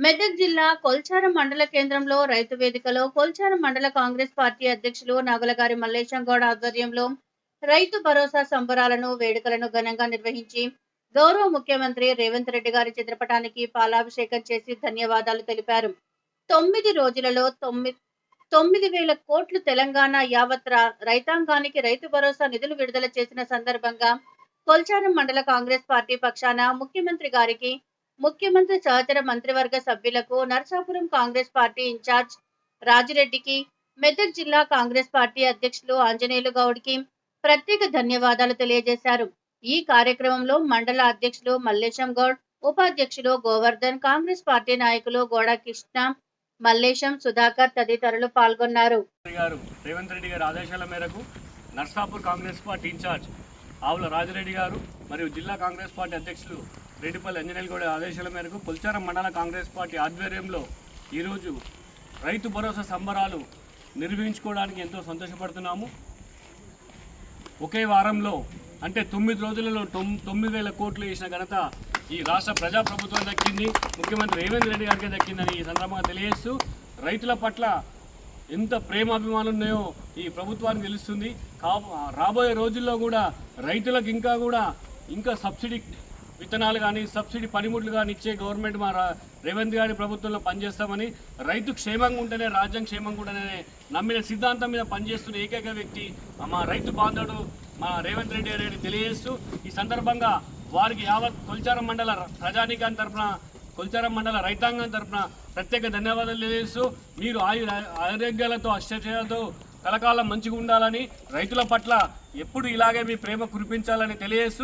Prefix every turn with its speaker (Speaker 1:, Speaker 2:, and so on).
Speaker 1: మెదక్ జిల్లా కొల్చారం మండల కేంద్రంలో రైతు వేదికలో కొల్చారం మండల కాంగ్రెస్ పార్టీ అధ్యక్షులు నాగులగారి మల్లేశం గౌడ్ ఆధ్వర్యంలో రైతు భరోసా సంబరాలను వేడుకలను ఘనంగా నిర్వహించి గౌరవ ముఖ్యమంత్రి రేవంత్ రెడ్డి గారి చిత్రపటానికి పాలాభిషేకం చేసి ధన్యవాదాలు తెలిపారు. తొమ్మిది రోజులలో తొమ్మిది తొమ్మిది వేల కోట్లు తెలంగాణ యావత్ రా- రైతాంగానికి రైతు భరోసా నిధులు విడుదల చేసిన సందర్భంగా కొల్చారం మండల కాంగ్రెస్ పార్టీ పక్షాన ముఖ్యమంత్రి గారికి ముఖ్యమంత్రి సహచర మంత్రివర్గ సభ్యులకు నర్సాపురం కాంగ్రెస్ పార్టీ ఇన్ఛార్జ్ రాజిరెడ్డికి మెదక్ జిల్లా కాంగ్రెస్ పార్టీ అధ్యక్షులు ఆంజనేయులు గౌడ్కి ప్రత్యేక ధన్యవాదాలు తెలియజేశారు. ఈ కార్యక్రమంలో మండల అధ్యక్షులు మల్లేశం గౌడ్ ఉపాధ్యక్షులు గోవర్ధన్ కాంగ్రెస్ పార్టీ నాయకులు గోడ కృష్ణ మల్లేశం సుధాకర్ తదితరులు పాల్గొన్నారు.
Speaker 2: రేవంత్ రెడ్డి గారి ఆదేశాల మేరకు నర్సాపూర్ కాంగ్రెస్ పార్టీ ఇన్ఛార్జ్ ఆవుల రాజిరెడ్డి గారు మరియు జిల్లా కాంగ్రెస్ పార్టీ అధ్యక్షులు రెడ్డిపల్లి అంజనేయులు ఆదేశాల మేరకు పుల్చారం మండల కాంగ్రెస్ పార్టీ ఆధ్వర్యంలో ఈరోజు రైతు భరోసా సంబరాలు నిర్వహించుకోవడానికి ఎంతో సంతోషపడుతున్నాము. ఒకే వారంలో అంటే తొమ్మిది రోజులలో తొమ్మిది వేల కోట్లు వేసిన ఘనత ఈ రాష్ట్ర ప్రజాప్రభుత్వం దక్కింది. ముఖ్యమంత్రి రేవంత్ రెడ్డి గారికి దక్కిందని ఈ సందర్భంగా తెలియజేస్తూ రైతుల పట్ల ఎంత ప్రేమ ఉన్నాయో ఈ ప్రభుత్వానికి తెలుస్తుంది. కా రాబోయే రోజుల్లో కూడా రైతులకు ఇంకా కూడా ఇంకా సబ్సిడీ విత్తనాలు కానీ సబ్సిడీ పనిముట్లు కానీ ఇచ్చే గవర్నమెంట్ మా రేవంత్ గారి ప్రభుత్వంలో పనిచేస్తామని రైతు క్షేమంగా ఉంటేనే రాజ్యం క్షేమంగా ఉంటేనే నమ్మిన సిద్ధాంతం మీద పనిచేస్తున్న ఏకైక వ్యక్తి మా రైతు బాంధవుడు మా రేవంత్ రెడ్డి గారిని తెలియజేస్తూ ఈ సందర్భంగా వారికి యావత్ కొల్చారం మండల ప్రజానీకాన్ని తరపున కొల్చారం మండల రైతాంగం తరపున ప్రత్యేక ధన్యవాదాలు తెలియజేస్తూ మీరు ఆయు ఆరోగ్యాలతో అశ్చర్యాలతో కలకాలం మంచిగా ఉండాలని రైతుల పట్ల ఎప్పుడు ఇలాగే మీ ప్రేమ కురిపించాలని తెలియజేస్తూ